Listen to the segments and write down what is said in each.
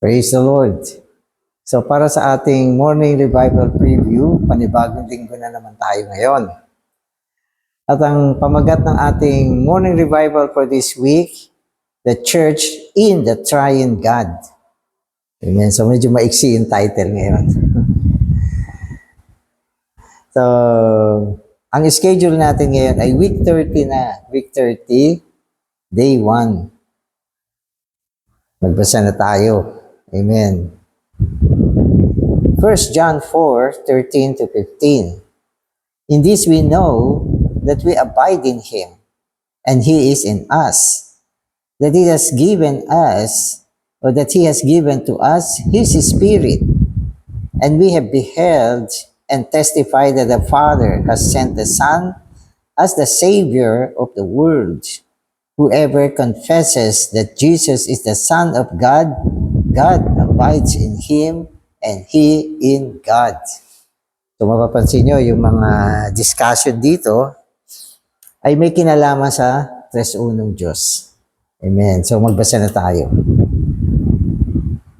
Praise the Lord. So para sa ating morning revival preview, panibagong linggo na naman tayo ngayon. At ang pamagat ng ating morning revival for this week, The Church in the Triune God. Amen. So medyo maiksi yung title ngayon. so, ang schedule natin ngayon ay week 30 na. Week 30, day 1. Magbasa na tayo. Amen. 1 John 4, 13 to 15. In this we know that we abide in Him, and He is in us, that He has given us, or that He has given to us His Spirit, and we have beheld and testified that the Father has sent the Son as the Savior of the world. Whoever confesses that Jesus is the Son of God, God abides in Him and He in God. So mapapansin nyo, yung mga discussion dito ay may kinalaman sa tres unong Diyos. Amen. So magbasa na tayo.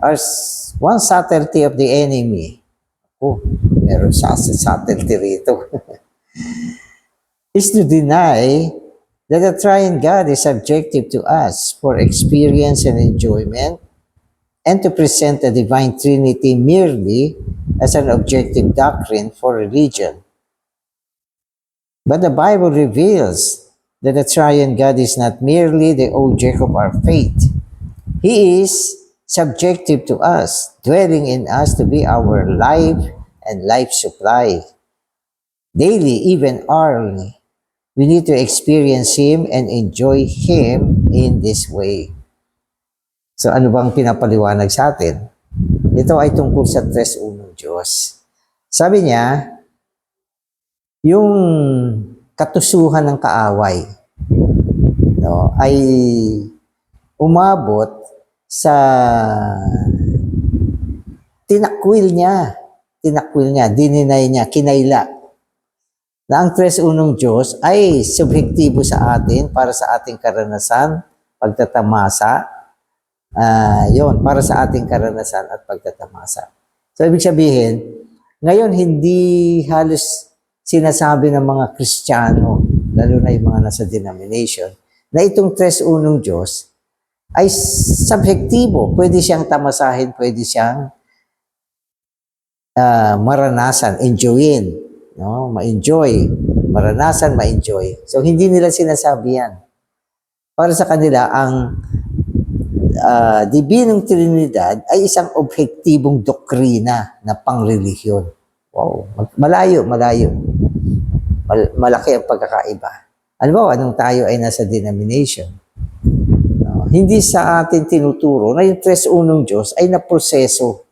As one subtlety of the enemy, oh, meron sa subtlety rito, is to deny that the triune God is subjective to us for experience and enjoyment, and to present the divine Trinity merely as an objective doctrine for religion. But the Bible reveals that the triune God is not merely the object of our faith. He is subjective to us, dwelling in us to be our life and life supply. Daily, even hourly, we need to experience Him and enjoy Him in this way. So ano bang pinapaliwanag sa atin? Ito ay tungkol sa tres unong Diyos. Sabi niya, yung katusuhan ng kaaway no, ay umabot sa tinakwil niya. Tinakwil niya, dininay niya, kinayla. Na ang tres unong Diyos ay subjektibo sa atin para sa ating karanasan, pagtatamasa, Ah, yon para sa ating karanasan at pagtatamasa. So, ibig sabihin, ngayon hindi halos sinasabi ng mga Kristiyano, lalo na yung mga nasa denomination, na itong tres unong Diyos ay subjektibo. Pwede siyang tamasahin, pwede siyang ah, maranasan, enjoyin. No? Ma-enjoy. Maranasan, ma-enjoy. So, hindi nila sinasabi yan. Para sa kanila, ang uh, Dibinong Trinidad ay isang objektibong doktrina na pangrelihiyon. Wow, malayo, malayo. Mal- malaki ang pagkakaiba. Ano ba, anong tayo ay nasa denomination? No, hindi sa atin tinuturo na yung tres unong Diyos ay naproseso.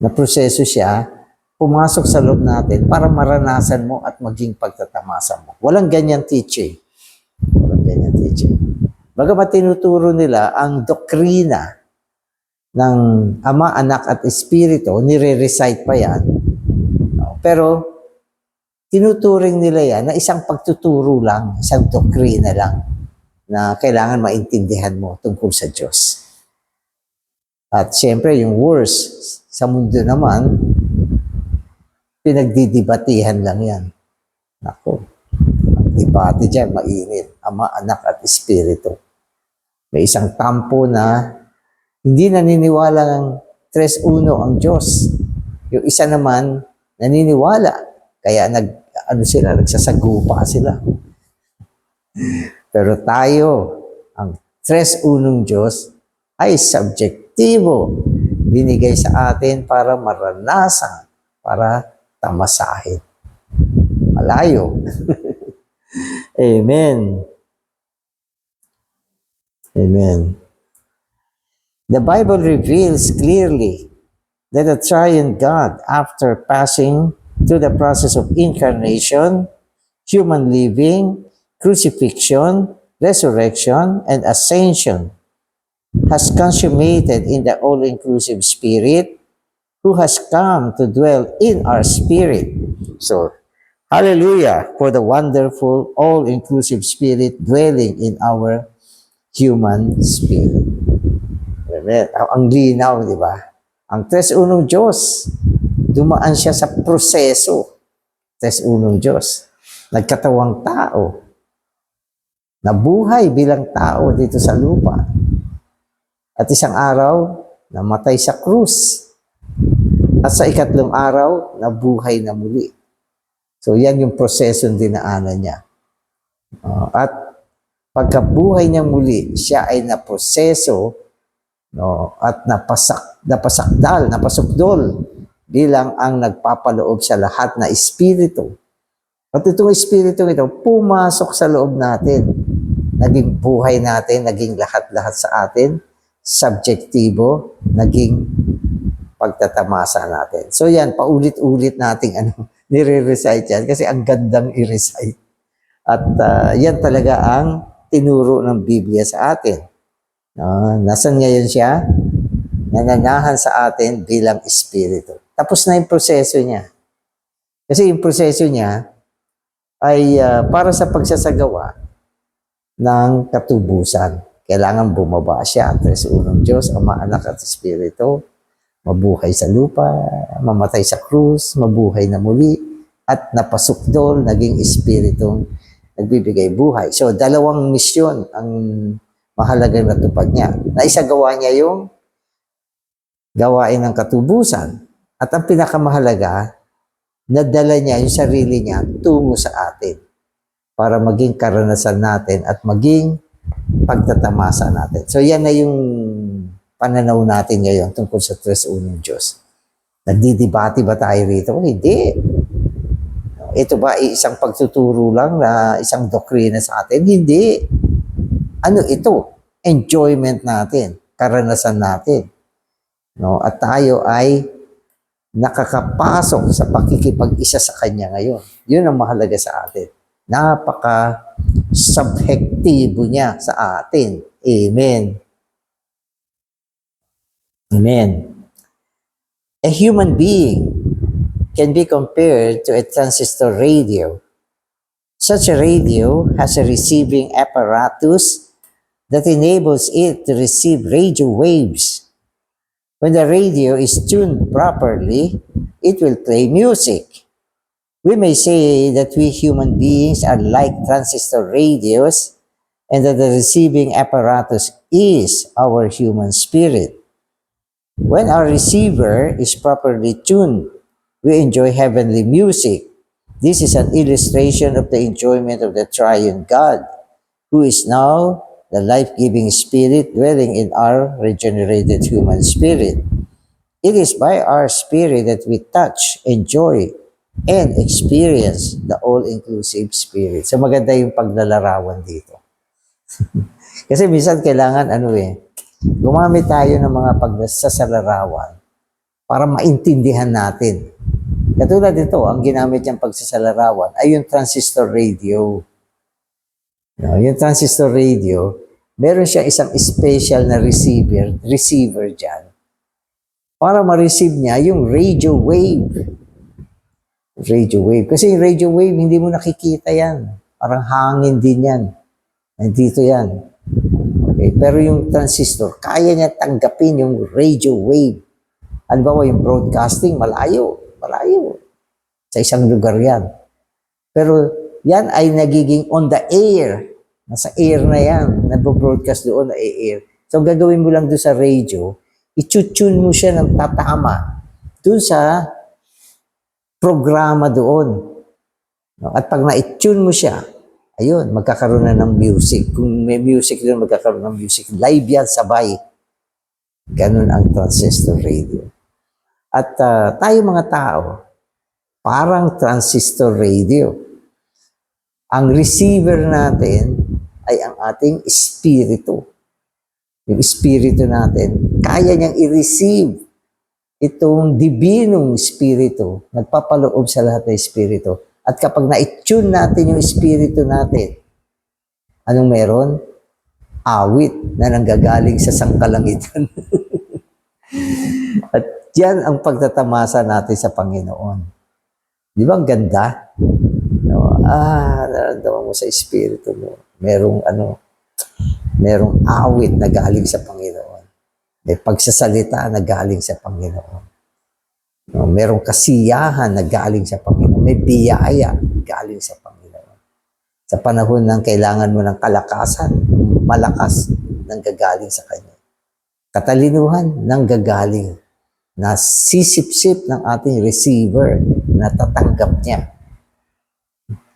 Naproseso siya, pumasok sa loob natin para maranasan mo at maging pagtatamasa mo. Walang ganyan teaching. Walang ganyan teaching. Bagamat tinuturo nila ang doktrina ng Ama, Anak at Espiritu, nire-recite pa yan. Pero tinuturing nila yan na isang pagtuturo lang, isang doktrina lang na kailangan maintindihan mo tungkol sa Diyos. At siyempre, yung worst sa mundo naman, pinagdidibatihan lang yan. Nako, ang debate dyan, mainit. Ama, Anak at Espiritu. May isang kampo na hindi naniniwala ng tres uno ang Diyos. Yung isa naman naniniwala. Kaya nag ano sila, nagsasagupa sila. Pero tayo, ang tres unong Diyos ay subjektibo. Binigay sa atin para maranasan, para tamasahin. Malayo. Amen. Amen. The Bible reveals clearly that the triune God, after passing through the process of incarnation, human living, crucifixion, resurrection, and ascension, has consummated in the all inclusive Spirit who has come to dwell in our spirit. So, hallelujah for the wonderful all inclusive Spirit dwelling in our human spirit. Ang linaw, di ba? Ang tres unong Diyos, dumaan siya sa proseso. Tres unong Diyos. Nagkatawang tao. Nabuhay bilang tao dito sa lupa. At isang araw, namatay sa krus. At sa ikatlong araw, nabuhay na muli. So yan yung proseso ng dinaanan niya. Uh, at pagkabuhay niya muli, siya ay naproseso no, at napasak, napasakdal, napasukdol bilang ang nagpapaloob sa lahat na espiritu. At itong espiritu ito, pumasok sa loob natin. Naging buhay natin, naging lahat-lahat sa atin, subjektibo, naging pagtatamasa natin. So yan, paulit-ulit nating ano, nire-recite yan kasi ang gandang i-recite. At uh, yan talaga ang tinuro ng Biblia sa atin. Uh, nasan ngayon siya? Nananahan sa atin bilang espiritu. Tapos na yung proseso niya. Kasi yung proseso niya ay uh, para sa pagsasagawa ng katubusan. Kailangan bumaba siya. Tres unang Diyos, Ama, Anak at Espiritu. Mabuhay sa lupa, mamatay sa krus, mabuhay na muli, at napasukdol, naging espiritong nagbibigay buhay. So, dalawang misyon ang mahalagang natupad niya. Naisagawa niya yung gawain ng katubusan. At ang pinakamahalaga, nadala niya yung sarili niya tungo sa atin para maging karanasan natin at maging pagtatamasa natin. So yan na yung pananaw natin ngayon tungkol sa tres unong Diyos. Nagdidibati ba tayo rito? Hindi. Ito ba ay isang pagtuturo lang na isang doktrina sa atin? Hindi. Ano ito? Enjoyment natin, karanasan natin. No? At tayo ay nakakapasok sa pakikipag-isa sa Kanya ngayon. Yun ang mahalaga sa atin. Napaka-subjektibo niya sa atin. Amen. Amen. A human being can be compared to a transistor radio. Such a radio has a receiving apparatus that enables it to receive radio waves. When the radio is tuned properly, it will play music. We may say that we human beings are like transistor radios and that the receiving apparatus is our human spirit. When our receiver is properly tuned, we enjoy heavenly music. This is an illustration of the enjoyment of the triune God, who is now the life-giving spirit dwelling in our regenerated human spirit. It is by our spirit that we touch, enjoy, and experience the all-inclusive spirit. So maganda yung paglalarawan dito. Kasi minsan kailangan ano eh, gumamit tayo ng mga pagsasalarawan para maintindihan natin. Katulad dito, ang ginamit niyang pagsasalarawan ay yung transistor radio. No, yung transistor radio, meron siya isang special na receiver, receiver dyan, para ma-receive niya yung radio wave. Radio wave. Kasi yung radio wave, hindi mo nakikita yan. Parang hangin din yan. Nandito yan. Okay. Pero yung transistor, kaya niya tanggapin yung radio wave. Ba yung broadcasting? Malayo. Malayo. Sa isang lugar yan. Pero yan ay nagiging on the air. Nasa air na yan. Nagbo-broadcast doon na air. So, gagawin mo lang doon sa radio, itutune mo siya ng tatama doon sa programa doon. At pag na-tune mo siya, ayun, magkakaroon na ng music. Kung may music doon, magkakaroon ng music. Live yan, sabay. Ganun ang transistor radio. At uh, tayo mga tao, parang transistor radio. Ang receiver natin ay ang ating espiritu. Yung espiritu natin, kaya niyang i-receive itong dibinong espiritu, nagpapaloob sa lahat ng espiritu. At kapag na-tune natin yung espiritu natin, anong meron? Awit na nanggagaling sa sangkalangitan. At yan ang pagtatamasa natin sa Panginoon. Di ba ang ganda? No? Ah, nararamdaman mo sa espiritu mo. Merong ano, merong awit na galing sa Panginoon. May pagsasalita na galing sa Panginoon. No, merong kasiyahan na galing sa Panginoon. May biyaya galing sa Panginoon. Sa panahon ng kailangan mo ng kalakasan, malakas nang gagaling sa Kanya. Katalinuhan nang gagaling na sisip-sip ng ating receiver na tatanggap niya.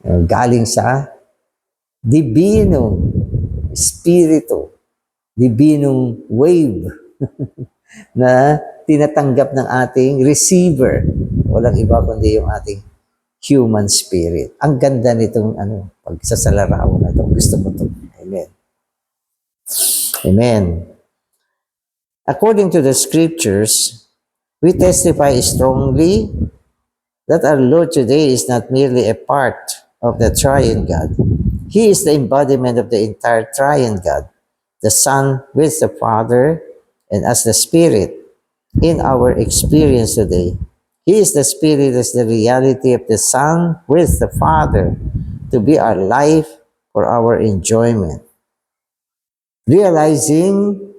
Uh, Galing sa Dibinong Espiritu, Dibinong wave na tinatanggap ng ating receiver. Walang iba kundi yung ating human spirit. Ang ganda nitong ano, pagsasalarawan na ito. Gusto ko ito. Amen. Amen. According to the scriptures, we testify strongly that our Lord today is not merely a part of the triune God. He is the embodiment of the entire triune God, the Son with the Father, and as the Spirit in our experience today. He is the Spirit as the reality of the Son with the Father to be our life for our enjoyment. Realizing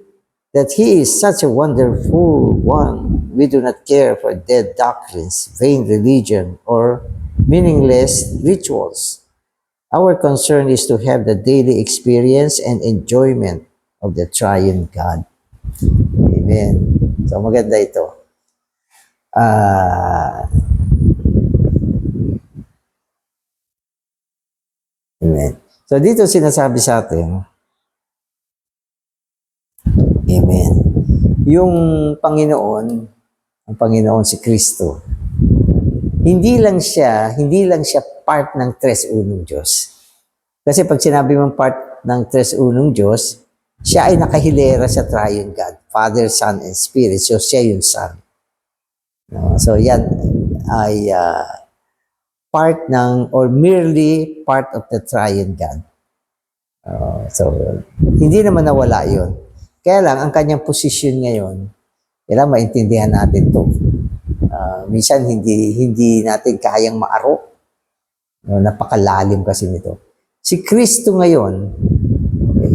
that He is such a wonderful one, we do not care for dead doctrines, vain religion, or meaningless rituals. Our concern is to have the daily experience and enjoyment of the triune God. Amen. So maganda ito. Ah. Amen. So dito sinasabi sa atin, Amen. Yung Panginoon, ang Panginoon si Kristo, hindi lang siya, hindi lang siya part ng tres unong Diyos. Kasi pag sinabi mong part ng tres unong Diyos, siya ay nakahilera sa triune God, Father, Son, and Spirit. So siya yung Son. No? So yan ay ah, part ng, or merely part of the triune God. Uh, so, hindi naman nawala yun. Kaya lang, ang kanyang posisyon ngayon, kailangan maintindihan natin to. Ah, minsan, hindi, hindi natin kayang maaro. No, napakalalim kasi nito. Si Kristo ngayon, okay,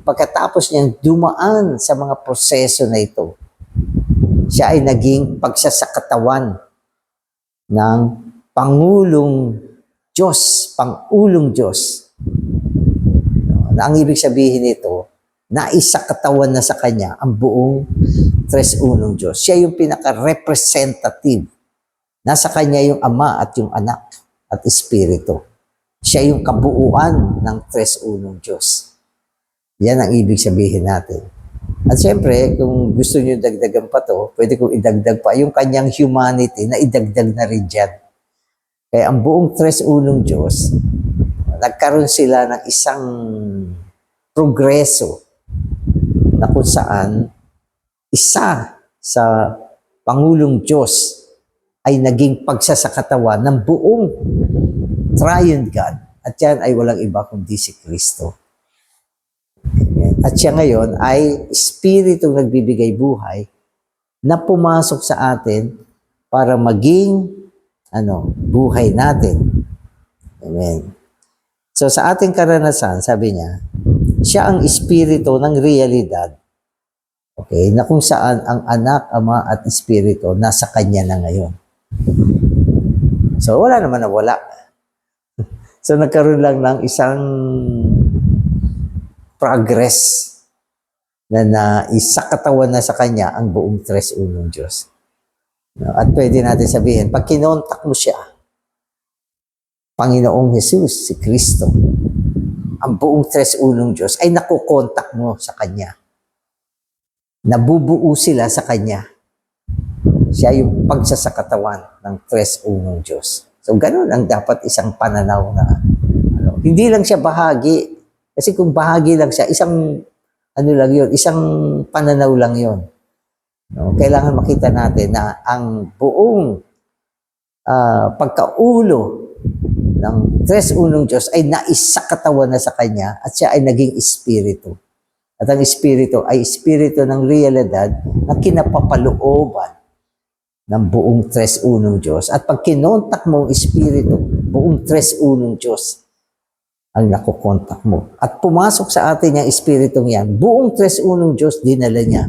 pagkatapos niyang dumaan sa mga proseso na ito, siya ay naging pagsasakatawan ng Pangulong Diyos, Pangulong Diyos. No, na ang ibig sabihin nito, naisakatawan na sa Kanya ang buong tres unong Diyos. Siya yung pinaka-representative. Nasa Kanya yung Ama at yung Anak at Espiritu. Siya yung kabuuan ng tres unong Diyos. Yan ang ibig sabihin natin. At siyempre, kung gusto niyo dagdagan pa to, pwede kong idagdag pa yung kanyang humanity na idagdag na rin dyan. Kaya ang buong tres unong Diyos, nagkaroon sila ng isang progreso na kung saan isa sa Pangulong Diyos ay naging pagsasakatawan ng buong triune God. At yan ay walang iba kundi si Kristo. At siya ngayon ay Espiritu nagbibigay buhay na pumasok sa atin para maging ano, buhay natin. Amen. So sa ating karanasan, sabi niya, siya ang espiritu ng realidad. Okay, na kung saan ang anak, ama at espiritu nasa kanya na ngayon. So wala naman na wala. So nagkaroon lang ng isang progress na naisakatawan na sa kanya ang buong tres unong Diyos. At pwede natin sabihin, pag kinontak mo siya, Panginoong Jesus, si Kristo, ang buong tres unong Diyos ay nakukontak mo sa Kanya. Nabubuo sila sa Kanya. Siya yung pagsasakatawan ng tres unong Diyos. So, ganun ang dapat isang pananaw na ano, hindi lang siya bahagi. Kasi kung bahagi lang siya, isang ano lang yun, isang pananaw lang yun. No? Kailangan makita natin na ang buong ah, pagkaulo ng tres unong Diyos ay naisakatawan na sa Kanya at siya ay naging espiritu. At ang espiritu ay espiritu ng realidad na kinapapalooban ng buong tres unong Diyos. At pag kinontak mo ang espiritu, buong tres unong Diyos ang nakukontak mo. At pumasok sa atin yung espiritong yan, buong tres unong Diyos dinala niya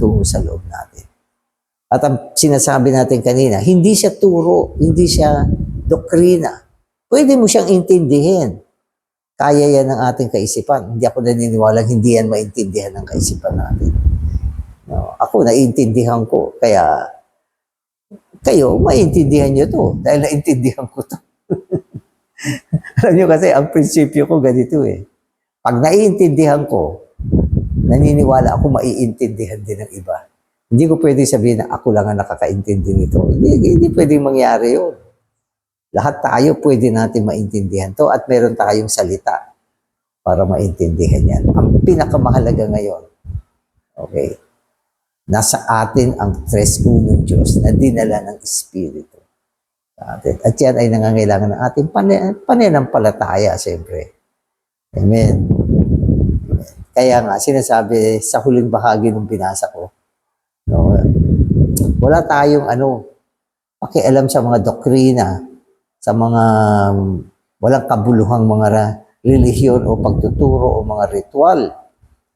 tungo sa loob natin. At ang sinasabi natin kanina, hindi siya turo, hindi siya doktrina. Pwede mo siyang intindihin. Kaya yan ng ating kaisipan. Hindi ako naniniwala hindi yan maintindihan ng kaisipan natin. No, ako, naiintindihan ko. Kaya, kayo, maintindihan nyo to. Dahil naintindihan ko to. Alam nyo kasi, ang prinsipyo ko ganito eh. Pag naiintindihan ko, naniniwala ako maiintindihan din ng iba. Hindi ko pwede sabihin na ako lang ang nakakaintindi nito. Hindi, hindi pwedeng mangyari yun. Lahat tayo pwede natin maintindihan to at meron tayong salita para maintindihan yan. Ang pinakamahalaga ngayon, okay, nasa atin ang tres unong Diyos na dinala ng Espiritu atin. At yan ay nangangailangan ng ating pan- pananampalataya, siyempre. Amen. Kaya nga, sinasabi sa huling bahagi ng binasa ko, no, wala tayong ano, pakialam sa mga doktrina, sa mga um, walang kabuluhang mga relihiyon o pagtuturo o mga ritual.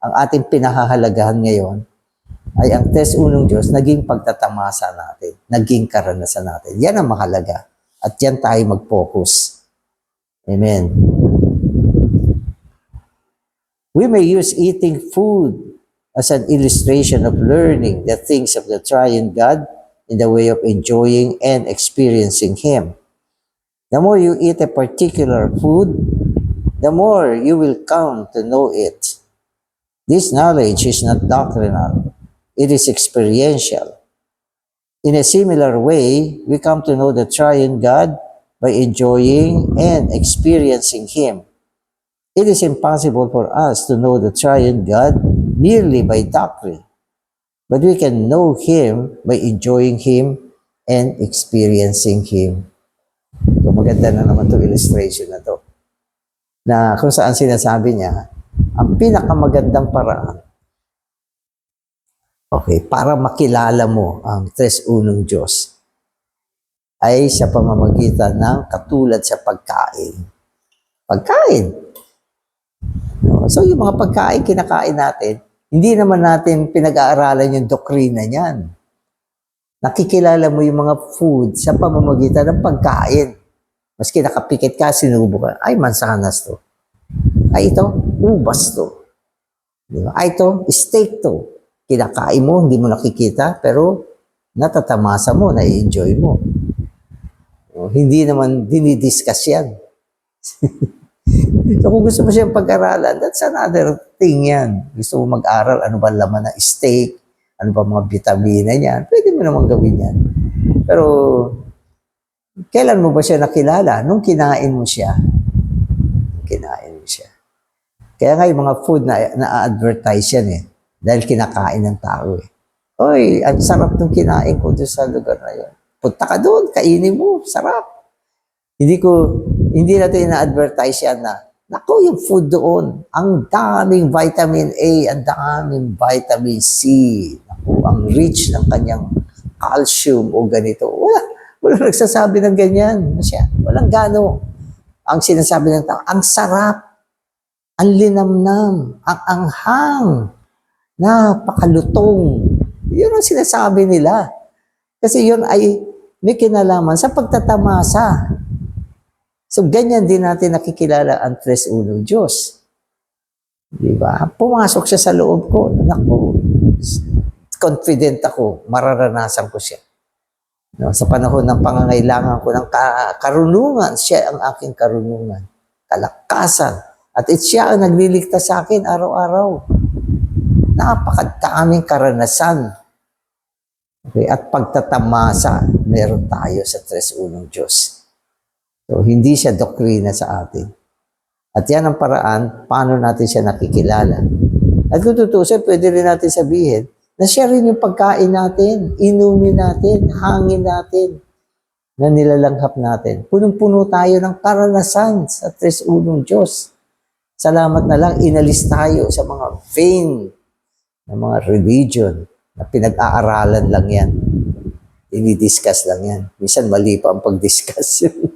Ang ating pinahahalagahan ngayon ay ang test unong Diyos, naging pagtatamasa natin, naging karanasan natin. Yan ang mahalaga. At yan tayo mag-focus. Amen. We may use eating food as an illustration of learning the things of the triune God in the way of enjoying and experiencing Him. The more you eat a particular food, the more you will come to know it. This knowledge is not doctrinal, it is experiential. In a similar way, we come to know the triune God by enjoying and experiencing Him. It is impossible for us to know the triune God merely by doctrine, but we can know Him by enjoying Him and experiencing Him. So, maganda na naman itong illustration na to. Na kung saan sinasabi niya, ang pinakamagandang paraan, okay, para makilala mo ang tres unong Diyos, ay sa pamamagitan ng katulad sa pagkain. Pagkain. So yung mga pagkain kinakain natin, hindi naman natin pinag-aaralan yung doktrina niyan. Nakikilala mo yung mga food sa pamamagitan ng pagkain. Maski nakapikit ka, sinubo ka, ay mansanas to. Ay ito, ubas to. Di ba? Ay ito, steak to. Kinakain mo, hindi mo nakikita, pero natatamasa mo, na-enjoy mo. O, hindi naman dinidiscuss yan. so kung gusto mo siyang pag-aralan, that's another thing yan. Gusto mo mag-aral, ano ba laman ng steak, ano ba mga vitamina niyan, pwede mo naman gawin yan. Pero, kailan mo ba siya nakilala? Nung kinain mo siya. Kinain mo siya. Kaya nga yung mga food na na-advertise yan eh. Dahil kinakain ng tao eh. Oy, ang sarap ng kinain ko doon sa lugar na yun. Punta ka doon, kainin mo, sarap. Hindi ko, hindi natin ina-advertise yan na, Naku, yung food doon, ang daming vitamin A, ang daming vitamin C. Naku, ang rich ng kanyang calcium o ganito. Wala, wala nagsasabi ng ganyan. Siya? Walang gano. Ang sinasabi ng tao, ang sarap, ang linamnam, ang anghang, napakalutong. Yun ang sinasabi nila. Kasi yun ay may kinalaman sa pagtatamasa. So, ganyan din natin nakikilala ang tres unong Diyos. Di ba? Pumasok siya sa loob ko. Naku, confident ako, mararanasan ko siya. No, sa panahon ng pangangailangan ko ng ka- karunungan, siya ang aking karunungan, kalakasan. At it siya ang nagliligtas sa akin araw-araw. Napakadaming karanasan. Okay, at pagtatamasa, meron tayo sa tres unong Diyos. So, hindi siya doktrina sa atin. At yan ang paraan, paano natin siya nakikilala. At kung tutusin, pwede rin natin sabihin na siya rin yung pagkain natin, inumin natin, hangin natin, na nilalanghap natin. Punong-puno tayo ng karanasan sa tres unong Diyos. Salamat na lang, inalis tayo sa mga vain na mga religion na pinag-aaralan lang yan. Dinidiscuss lang yan. Minsan mali pa ang pag-discuss.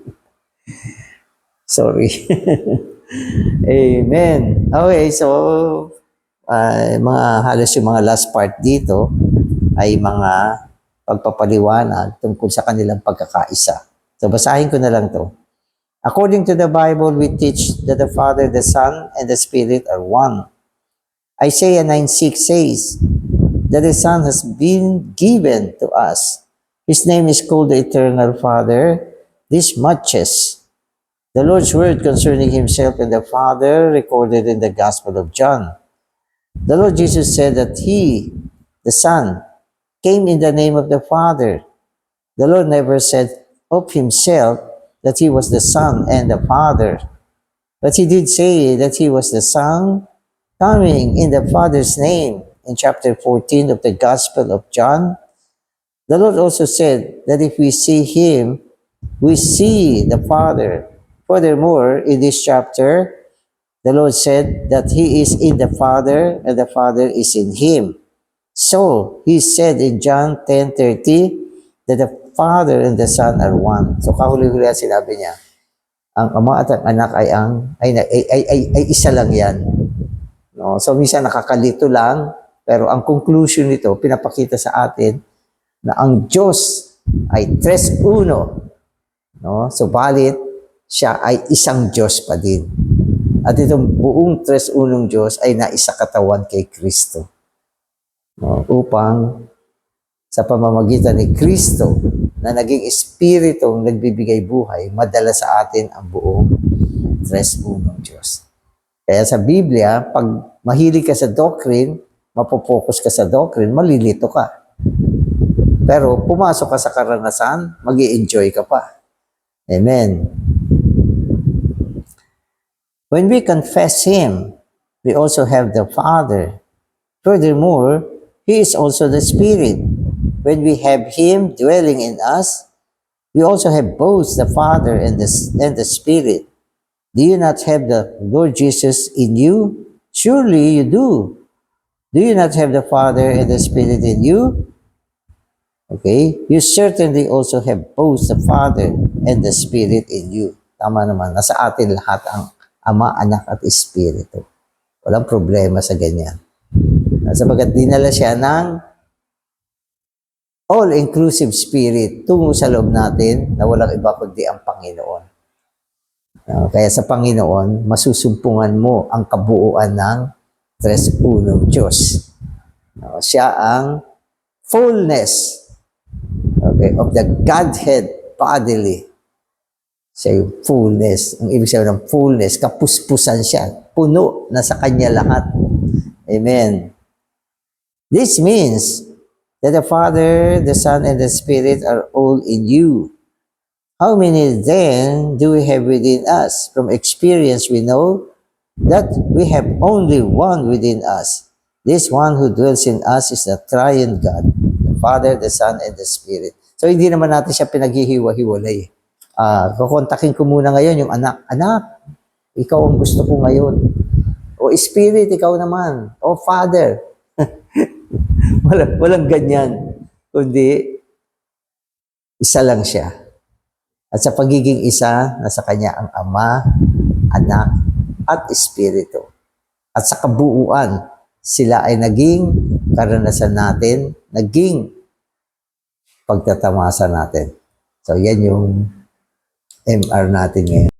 Sorry. Amen. Okay, so ah, mga halos yung mga last part dito ay mga pagpapaliwanag tungkol sa kanilang pagkakaisa. So basahin ko na lang to. According to the Bible, we teach that the Father, the Son, and the Spirit are one. Isaiah 9.6 says that the Son has been given to us. His name is called the Eternal Father. This muches. The Lord's word concerning himself and the Father recorded in the Gospel of John. The Lord Jesus said that he, the Son, came in the name of the Father. The Lord never said of himself that he was the Son and the Father. But he did say that he was the Son coming in the Father's name in chapter 14 of the Gospel of John. The Lord also said that if we see him, we see the Father. Furthermore, in this chapter, the Lord said that he is in the Father and the Father is in him. So, he said in John 10.30 that the Father and the Son are one. So, kahuli-huli ang sinabi niya, ang ama at ang anak ay ang ay, ay, ay, ay, ay isa lang yan. No? So, minsan nakakalito lang, pero ang conclusion nito, pinapakita sa atin na ang Diyos ay tres uno. No? Subalit, siya ay isang Diyos pa din. At itong buong tres unong Diyos ay naisa katawan kay Kristo. No? Upang sa pamamagitan ni Kristo na naging Espiritong nagbibigay buhay, madala sa atin ang buong tres unong Diyos. Kaya sa Biblia, pag mahilig ka sa doctrine, mapopokus ka sa doctrine, malilito ka. Pero pumasok ka sa karanasan, mag enjoy ka pa. Amen. When we confess Him, we also have the Father. Furthermore, He is also the Spirit. When we have Him dwelling in us, we also have both the Father and the, and the Spirit. Do you not have the Lord Jesus in you? Surely you do. Do you not have the Father and the Spirit in you? Okay? You certainly also have both the Father and the Spirit in you. Tama naman. Nasa atin lahat ang Ama, Anak at Espiritu. Walang problema sa ganyan. Sabagat dinala siya ng all-inclusive spirit tungo sa loob natin na walang iba kundi ang Panginoon. Ah, kaya sa Panginoon, masusumpungan mo ang kabuuan ng tres unong Diyos. Ah, siya ang fullness okay, of the Godhead bodily. Siya yung fullness. Ang ibig sabihin ng fullness, kapuspusan siya. Puno na sa kanya lahat. Amen. This means that the Father, the Son, and the Spirit are all in you. How many then do we have within us? From experience, we know that we have only one within us. This one who dwells in us is the triune God, the Father, the Son, and the Spirit. So, hindi naman natin siya pinaghihiwa-hiwalay. Ah, kukontakin ko muna ngayon yung anak. Anak, ikaw ang gusto ko ngayon. O Spirit, ikaw naman. O Father. walang, walang ganyan. Kundi, isa lang siya. At sa pagiging isa, nasa kanya ang Ama, Anak, at Espiritu. At sa kabuuan, sila ay naging karanasan natin, naging pagtatamasa natin. So, yan yung MR natin ngayon.